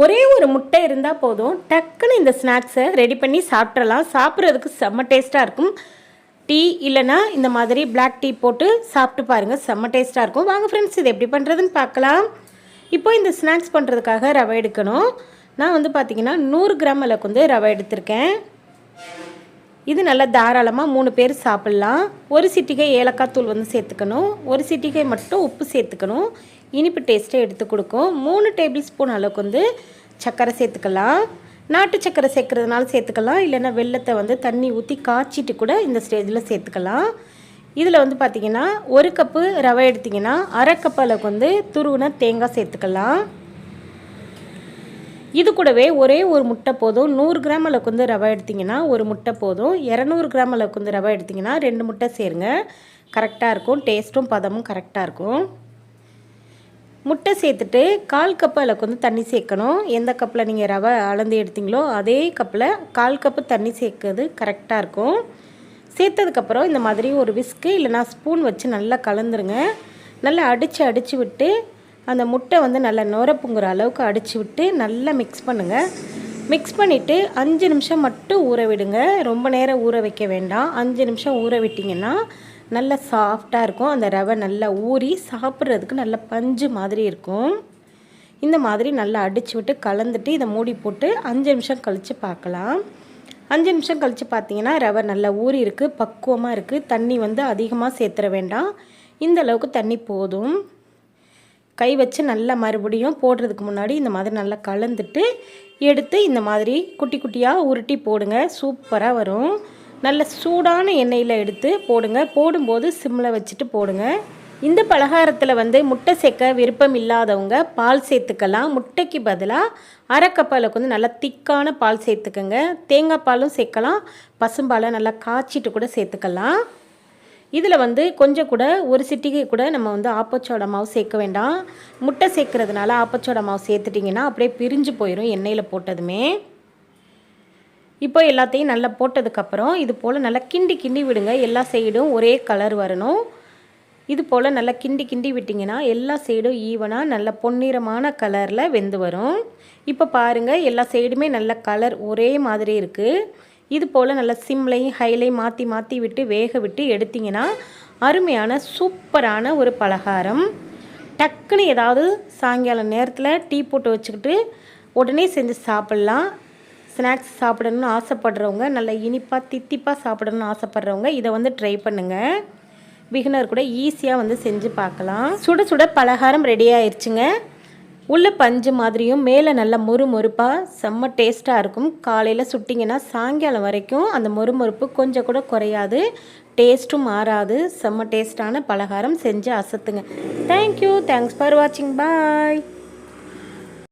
ஒரே ஒரு முட்டை இருந்தால் போதும். டக்குன்னு இந்த ஸ்நாக்ஸை ரெடி பண்ணி சாப்பிட்றலாம் சாப்பிட்றதுக்கு செம்ம டேஸ்ட்டாக இருக்கும். டீ இல்லைன்னா இந்த மாதிரி பிளாக் டீ போட்டு சாப்பிட்டு பாருங்கள் செம்ம டேஸ்ட்டாக இருக்கும். வாங்க ஃப்ரெண்ட்ஸ் இது எப்படி பண்ணுறதுன்னு பார்க்கலாம். இப்போ இந்த ஸ்நாக்ஸ் பண்ணுறதுக்காக ரவை எடுக்கணும். நான் வந்து பார்த்தீங்கன்னா நூறு கிராம் அளவுக்கு வந்து ரவை எடுத்திருக்கேன். இது நல்லா தாராளமாக மூணு பேர் சாப்பிட்லாம். ஒரு சிட்டிகை ஏலக்காய் தூள் வந்து சேர்த்துக்கணும். ஒரு சிட்டிகை மட்டும் உப்பு சேர்த்துக்கணும். இனிப்பு டேஸ்ட்டை எடுத்து கொடுக்கும். மூணு டேபிள் ஸ்பூன் அளவுக்கு வந்து சர்க்கரை சேர்த்துக்கலாம். நாட்டு சர்க்கரை சேர்க்குறதுனால சேர்த்துக்கலாம். இல்லைன்னா வெள்ளத்தை வந்து தண்ணி ஊற்றி காய்ச்சிட்டு கூட இந்த ஸ்டேஜில் சேர்த்துக்கலாம். இதில் வந்து பார்த்திங்கன்னா ஒரு கப்பு ரவை எடுத்திங்கன்னா அரை கப் அளவுக்கு வந்து துருவின தேங்காய் சேர்த்துக்கலாம். இது கூடவே ஒரே ஒரு முட்டை போதும். நூறு கிராம் அளவுக்கு வந்து ரவை எடுத்திங்கன்னா ஒரு முட்டை போதும். இரநூறு கிராம் அளவுக்கு வந்து ரவை எடுத்திங்கன்னா ரெண்டு முட்டை சேருங்க. கரெக்டாக இருக்கும். டேஸ்ட்டும் பதமும் கரெக்டாக இருக்கும். முட்டை சேர்த்துட்டு கால் கப்பு அளவுக்கு வந்து தண்ணி சேர்க்கணும். எந்த கப்பில் நீங்கள் ரவை அளந்து எடுத்தீங்களோ அதே கப்பில் கால் கப்பு தண்ணி சேர்க்கறது கரெக்டாக இருக்கும். சேர்த்ததுக்கப்புறம் இந்த மாதிரி ஒரு விஸ்கு இல்லைனா ஸ்பூன் வச்சு நல்லா கலந்துருங்க. நல்லா அடித்து அடித்து விட்டு அந்த முட்டை வந்து நல்லா நுரப்புங்கிற அளவுக்கு அடித்து விட்டு நல்லா மிக்ஸ் பண்ணுங்கள் மிக்ஸ் பண்ணிவிட்டு அஞ்சு நிமிஷம் மட்டும் ஊற விடுங்க. ரொம்ப நேரம் ஊற வைக்க வேண்டாம். அஞ்சு நிமிஷம் ஊற விட்டிங்கன்னா நல்ல சாஃப்டாக இருக்கும். அந்த ரவை நல்லா ஊறி சாப்பிட்றதுக்கு நல்ல பஞ்சு மாதிரி இருக்கும். இந்த மாதிரி நல்லா அடித்து விட்டு கலந்துட்டு இதை மூடி போட்டு அஞ்சு நிமிஷம் கழித்து பார்க்கலாம். அஞ்சு நிமிஷம் கழித்து பார்த்தீங்கன்னா ரவை நல்லா ஊறி இருக்குது பக்குவமாக இருக்குது தண்ணி வந்து அதிகமாக சேர்த்துற வேண்டாம். இந்த அளவுக்கு தண்ணி போதும். கை வச்சு நல்லா மறுபடியும் போடுறதுக்கு முன்னாடி இந்த மாதிரி நல்லா கலந்துட்டு எடுத்து இந்த மாதிரி குட்டி குட்டியாக உருட்டி போடுங்க. சூப்பராக வரும். நல்ல சூடான எண்ணெயில் எடுத்து போடுங்க. போடும்போது சிம்மில் வச்சுட்டு போடுங்க. இந்த பலகாரத்தில் வந்து முட்டை சேர்க்க விருப்பம் இல்லாதவங்க பால் சேர்த்துக்கலாம். முட்டைக்கு பதிலாக அரைக்கப்பாலுக்கு வந்து நல்லா திக்கான பால் சேர்த்துக்கோங்க. தேங்காய் பாலும் சேர்க்கலாம். பசும்பாலை நல்லா காய்ச்சிட்டு கூட சேர்த்துக்கலாம். இதில் வந்து கொஞ்சம் கூட ஒரு சிட்டிகை கூட நம்ம வந்து ஆப்பச்சோட மாவு சேர்க்க வேண்டாம். முட்டை சேர்க்கறதுனால ஆப்பச்சோட மாவு சேர்த்துட்டிங்கன்னா அப்படியே பிரிஞ்சு போயிடும் எண்ணெயில் போட்டதுமே. இப்போ எல்லாத்தையும் நல்லா போட்டதுக்கப்புறம் இது போல் நல்லா கிண்டி கிண்டி விடுங்க. எல்லா சைடும் ஒரே கலர் வரணும். இது போல் நல்லா கிண்டி கிண்டி விட்டிங்கன்னா எல்லா சைடும் ஈவனாக நல்ல பொன்னிறமான கலரில் வெந்து வரும். இப்போ பாருங்கள் எல்லா சைடுமே நல்ல கலர் ஒரே மாதிரி இருக்குது இது போல் நல்லா சிம்லையும் ஹைலையும் மாற்றி மாற்றி விட்டு வேக விட்டு எடுத்திங்கன்னா அருமையான சூப்பரான ஒரு பலகாரம். டக்குன்னு ஏதாவது சாயங்காலம் நேரத்தில் டீ போட்டு வச்சுக்கிட்டு உடனே செஞ்சு சாப்பிட்லாம். ஸ்நாக்ஸ் சாப்பிடணும்னு ஆசைப்படுறவங்க நல்லா இனிப்பாக தித்திப்பாக சாப்பிடணும்னு ஆசைப்படுறவங்க இதை வந்து ட்ரை பண்ணுங்கள் பிகினர் கூட ஈஸியாக வந்து செஞ்சு பார்க்கலாம். சுட சுட பலகாரம் ரெடி ஆயிடுச்சுங்க உள்ள பஞ்சு மாதிரியும் மேலே நல்லா மொறு மொறுப்பாக செம்ம டேஸ்ட்டாக இருக்கும். காலையில் சுட்டிங்கன்னா சாயங்காலம் வரைக்கும் அந்த மொறு மொறுப்பு கொஞ்சம் கூட குறையாது. டேஸ்ட்டும் மாறாது. செம்ம டேஸ்ட்டான பலகாரம் செஞ்சு அசத்துங்க. தேங்க்யூ தேங்க்ஸ் ஃபார் வாட்சிங் பாய்